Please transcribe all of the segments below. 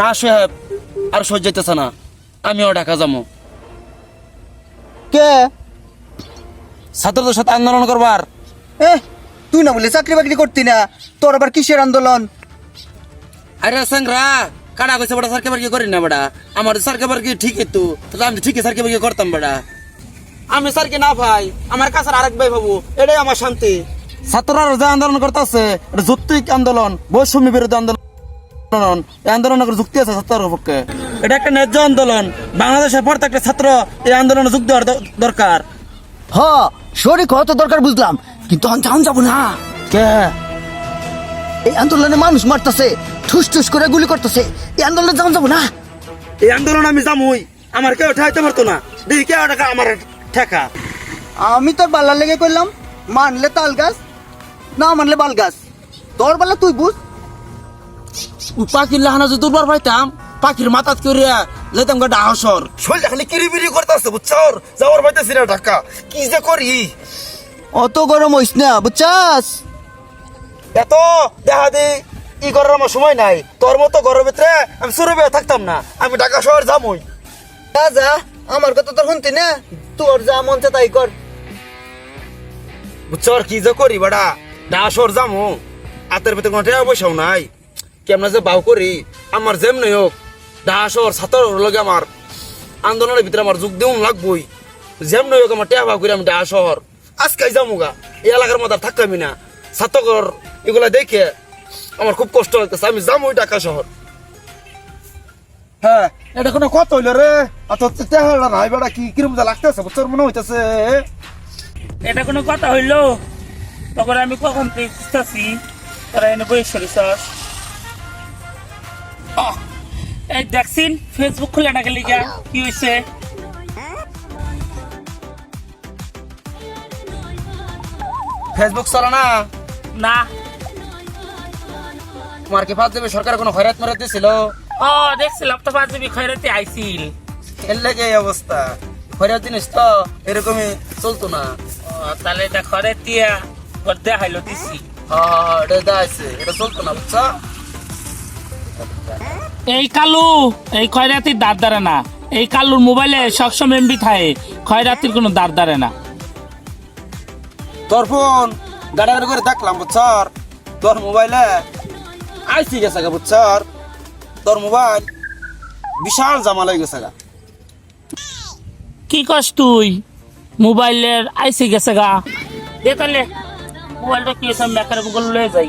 না সাহেব আর সহ্য হইতেছে না। আমিও ঢাকা যাব। কে? ছাত্রদের সাথে আন্দোলন করবার। এ তুই না বলে চাকরি বাকরি করতি না তোর আবার কিসের আন্দোলন? আরে সাংরা কাটা কইছে বড় সরকার বার্গি করি না বড়া? আমার সরকার বার্গি ঠিকই তো তাহলে আমি ঠিকই সরকার বার্গি করতাম বড়া। আমি স্যারকে না ভাই আমার কাছে আরেক ভাই ভাবু এটাই আমার শান্তি। ছাত্ররা যে আন্দোলন করতেছে এটা যৌক্তিক আন্দোলন বৈষম্য বিরোধী আন্দোলন। আন্দোলনের যুক্তি আছে ছাত্রের পক্ষে। এটা একটা ন্যায্য আন্দোলন। বাংলাদেশের প্রত্যেকটা ছাত্র এই আন্দোলনে যুক্ত হওয়ার দ- দরকার। হ শরীর কত দরকার বুঝলাম কিন্তু আমি যাব না। কে? এই আন্দোলনে মানুষ মারতেছে ঠুস ঠুস করে গুলি করতেছে এই আন্দোলনে যাও যাব না। এই আন্দোলন আমি জামুই আমার কেউ ঠাইতে পারতো না। দেখি কে টাকা আমার ঠেকা। আমি তোর বাল্লার লেগে করলাম মানলে তাল গাছ না মানলে বাল গাছ। তোর বেলা তুই বুঝ। পাখির লাহানা যদি দুর্বার পাইতাম পাখির মাথাত করিয়া যেতাম গা ডাহসর। শরীরটা খালি কিরিবিরি করতেছে বুঝছর যাওয়ার পাইতেছি না ঢাকা। কি যে করি? অত গরম হইস না বুঝছাস? এত দেখা দি ই করার আমার সময় নাই। তোর মতো ঘরের ভিতরে আমি সুরবে থাকতাম না। আমি ঢাকা শহর যামই। যা যা আমার কথা তোর শুনতি না? তোর যা মন চা তাই কর। বুঝছর কি যে করি বেড়া? ঢাকা শহর যামু। হাতের ভিতরে কোনো টাকা পয়সাও নাই। কেমন যে বাউ করি আমার যেমনি হোক ঢাকা শহর ছাত্র লগে আমার আন্দোলনের ভিতরে আমার যোগ দেউন লাগবই। যেমনি হোক আমার টাকা বাউ করি আমি ঢাকা শহর আজকে যামু গা এই এলাকার মধ্যে আর থাকতামই না। ছাত্রকর এগুলা দেখে আমার খুব কষ্ট লাগতেছে আমি যামই ঢাকা শহর। হ্যাঁ এটা কোনো কত হইল রে? অত তেহারা নাই বেড়া কি কিরম যা লাগতেছে মনে হইতেছে? এটা কোনো কথা হইল? তখন আমি কখন তারা এনে বই সরিছাস এই দেখছিন ফেসবুক খুলে না গেলি কি হয়েছে ফেসবুক চলে না? না। তোমার কি ফাঁস দেবে সরকার কোনো খয়রাত মারাত দিছিল ও দেখছিলাম তো পাঁচবি খয়রাতে আইছিল। এর লেগে এই অবস্থা। খয়রাত জিনিস তো এরকমই চলতো না। তাহলে এটা খরে দিয়া ঘর দেখাইলো দিছি। হ্যাঁ হ্যাঁ, হ্যাঁ, এটা দাইছে এটা চলতো না বুঝছ? এই কালু এই খয়রাতির দাঁত দাঁড়ে না। এই কালুর মোবাইলে সবসময় এমবি থাকে খয়রাতির কোনো দাঁত দাঁড়ে না। তোর ফোন গাড়ি গাড়ি করে দেখলাম বুঝছর? তোর মোবাইলে আইসি গেছে গা বুঝছর? তোর মোবাইল বিশাল জামা লই গেছে গা। কি কস তুই? মোবাইলের আইসি গেছে গা। দে তাহলে মোবাইলটা কি মেকারে গুগল লয়ে যাই।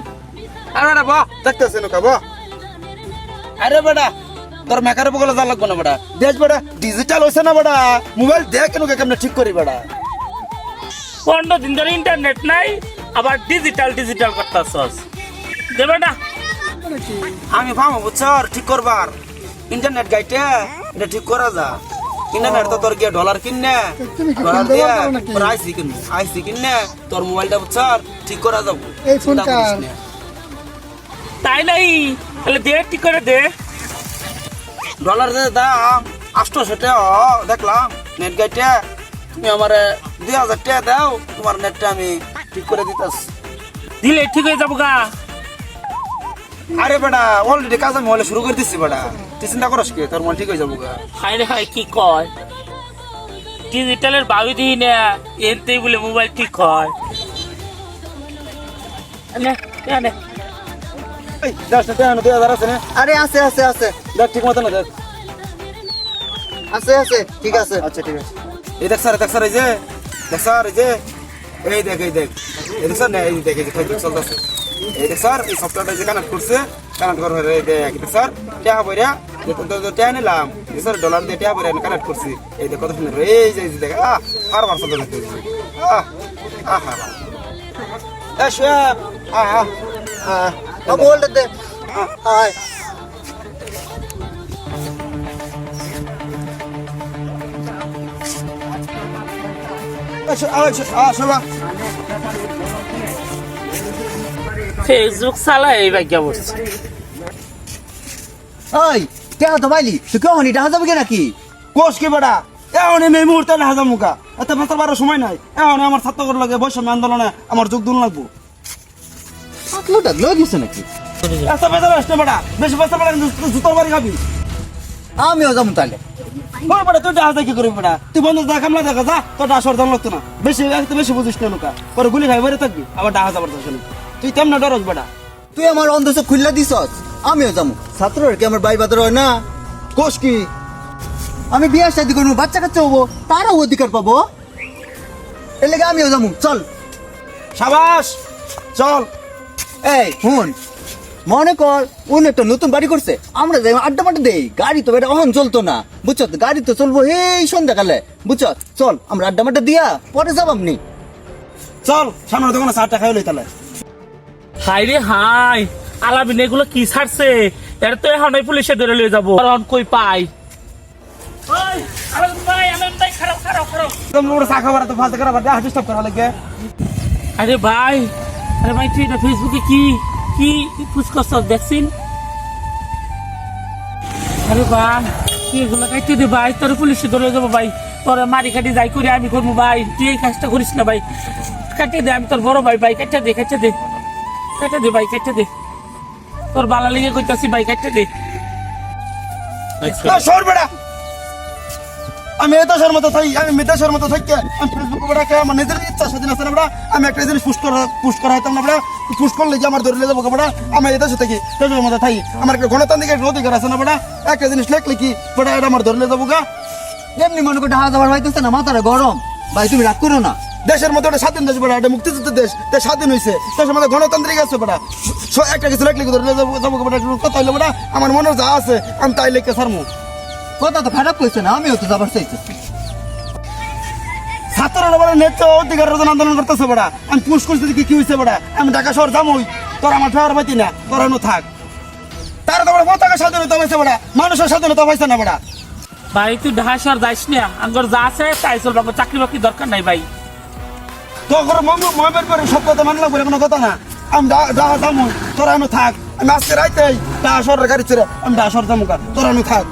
আরে বেটা বাহ দেখতেছে নৌকা বাহ আরে বেটা তোর মেকারে বগলে যা লাগবে না বেটা। দেখ বেটা ডিজিটাল হয়েছে না বেটা। মোবাইল দেখ কেন কেমন ঠিক করি বেটা। পনেরো দিন ধরে ইন্টারনেট নাই আবার ডিজিটাল ডিজিটাল করতেছস। দেবে না আমি ভাবো বুঝছর ঠিক করবার। ইন্টারনেট গাইতে এটা ঠিক করা যা। ইন্টারনেট তো তোর গিয়ে ডলার কিনে ডলার দিয়ে আইসি কিনবো আইসি কিনে তোর মোবাইলটা বুঝছর ঠিক করা যাব। এই ফোনটা-। তাই নাই? তাহলে দে ঠিক করে দে? ডলার যে দাম আটশোশো টাকা দেখলাম নেট গাইতে তুমি আমার দুই হাজার টাকা দাও তোমার নেটটা আমি ঠিক করে দিতেছি। দিলে ঠিক হয়ে যাব গা। আরে বেটা অলরেডি কাজ আমি হলে শুরু করে দিচ্ছি বেটা। তুই চিন্তা করস কি তোর মন ঠিক হয়ে যাব গা। হায় রে হায় কি কয়? ডিজিটালের বাবি দিই না এনতেই বলে মোবাইল ঠিক হয়। নে, নে, আরে আছে আছে আছে। দেখ ঠিক মতো না দেখ। আছে আছে ঠিক আছে। আচ্ছা ঠিক আছে। এই দেখ স্যার দেখ স্যার এই যে। দেখ স্যার এই যে। এই দেখ এই দেখ। এই দেখ স্যার এই দেখ এই যে চলতেছে। এই দেখ স্যার এই সফটওয়্যারটা যে কানেক্ট করছে কানেক্ট করার এই দেখ দেখ স্যার টাকা বইরা টাকা নিলাম স্যার ডলার দিয়ে টাকা বইরা কানেক্ট করছি। এই দেখ কত সুন্দর এই যে দেখ আহ আর বার চলতে লাগছে আহ আহা আহ আহ। আহ hold it Hi. ফেসবুক চালাই এই বাক্যা বসছে ওই দেখা তো বাইলি কেমন এটা নাকি? কোষ কি বেটা? এখন এই মুহূর্তে হাজার মুখা এত ভাষার সময় নাই। এখন আমার ছাত্রগর লাগে বৈষম্য আন্দোলনে আমার যোগ দিন লাগবো। পাতলোটা লয়ে গেছে নাকি? বেশ বেটা বেশি জুতোর বাড়ি খাবি। আমিও যাব তাহলে। বড় বেটা তুই ডাহাজ কি করবি বেটা। তুই বন্ধু দেখা কামলা দেখা যা। তোর ডাহাজ দাম লাগতো না। বেশি একটু বেশি বুঝিস না নৌকা পরে গুলি খাই বেড়ে থাকবি। আবার ডাহাজ আবার দরকার নেই। তুই তেমন ডরস বেটা? তুই আমার অন্ধ খুললা দিছস? আমিও যাব। ছাত্রর কি আমার ভাই বাদর হয় না? কোষ কি? আমি বিয়ে শাদি করব বাচ্চা কাচ্চা হব তারাও অধিকার পাবো? এর লেগে আমিও যাব। চল। সাবাস! চল। এই হুন। মনে কর উনি একটা নতুন বাড়ি করছে। আমরা যাই আড্ডা মাড্ডা দেই। গাড়ি তো এটা অহন চলতো না। বুঝছ? গাড়ি তো চলবো এই সন্ধ্যাকালে। বুঝছ? চল আমরা আড্ডা মাড্ডা দিয়া পরে যাব আপনি চল সামনে দোকানে চারটা খাই লই তাহলে। হাই রে হাই আলাবিন এগুলো কি ছাড়ছে? এটা তো এখন ওই পুলিশে ধরে লিয়ে যাব। কারণ কই পাই? আরে ভাই আরে ভাই, তুই এটা ফেসবুকে কি কি পুষ করছ দেখছিন আরে ভাই, তুই এগুলো কাটতে দে ভাই, তোর পুলিশে ধরে যাব ভাই। তোর মারি কাটি যাই করে আমি করব ভাই। তুই এই কাজটা করিস না ভাই। কাটিয়ে দে, আমি তোর বড় ভাই ভাই। কাটতে দে কাটতে দে। কাটতে দে ভাই কাটতে দে। তোর বালা লেগে কইতাছি ভাই কাটতে দে। সর বেড়া। আমি এত সর মতো থাই আমি মতো থাকি। আমি ফেসবুক বেড়া কে আমার নিজের ইচ্ছা, স্বাধীন আছে না বেড়া? আমি একটা জিনিস পুশ করা পুশ করা হইতাম না বেড়া। পুশ করলে যে আমার ধরে যাব বেড়া? আমি এত সাথে থাকি ফেসবুকের মতো থাই আমার একটা গণতান্ত্রিক একটা অধিকার আছে না বেড়া? একটা জিনিস লেখলে কি বেড়া, এটা আমার ধরে যাব গা? এমনি মনে করতে হাত আবার ভাইতেছে না, মাথাটা গরম। ভাই, তুমি রাগ করো না। দেশের মতো একটা স্বাধীন দেশ বেড়া এটা মুক্তিযুদ্ধের দেশ দেশ স্বাধীন হয়েছে দেশের মধ্যে গণতান্ত্রিক আছে বড়া। একটা কিছু লেখলে ধরে যাব কথা হইলে বেড়া, আমার মনে যা আছে, আমি তাই লেখকে সারমু কথা তো খারাপ কইছে না আমিও তো যাবার চাইছি ছাত্ররা বলে নেত্র অধিকার রোজন আন্দোলন করতেছে বেড়া। আমি পুশ করছি কি কি হয়েছে বেড়া। আমি ঢাকা শহর যামই। তোর আমার ফেরার পাইতি না তোরানো থাক। তার তো বড় পতাকা স্বাধীনতা পাইছে বেড়া। মানুষের স্বাধীনতা পাইছে না বেড়া। ভাই তুই ঢাকাশর যাইস না? আঙ্গর যা আছে তাই চলবে। আমার চাকরি বাকরি দরকার নাই ভাই। তো করে মহাবের করে সব কথা মানলাম বলে কোনো কথা না। আমি ঢাকা যামই। তোর থাক। আমি আজকে রাইতে ঢাকা শহরের গাড়ি ছেড়ে আমি ঢাকা শহর যাব তোর থাক।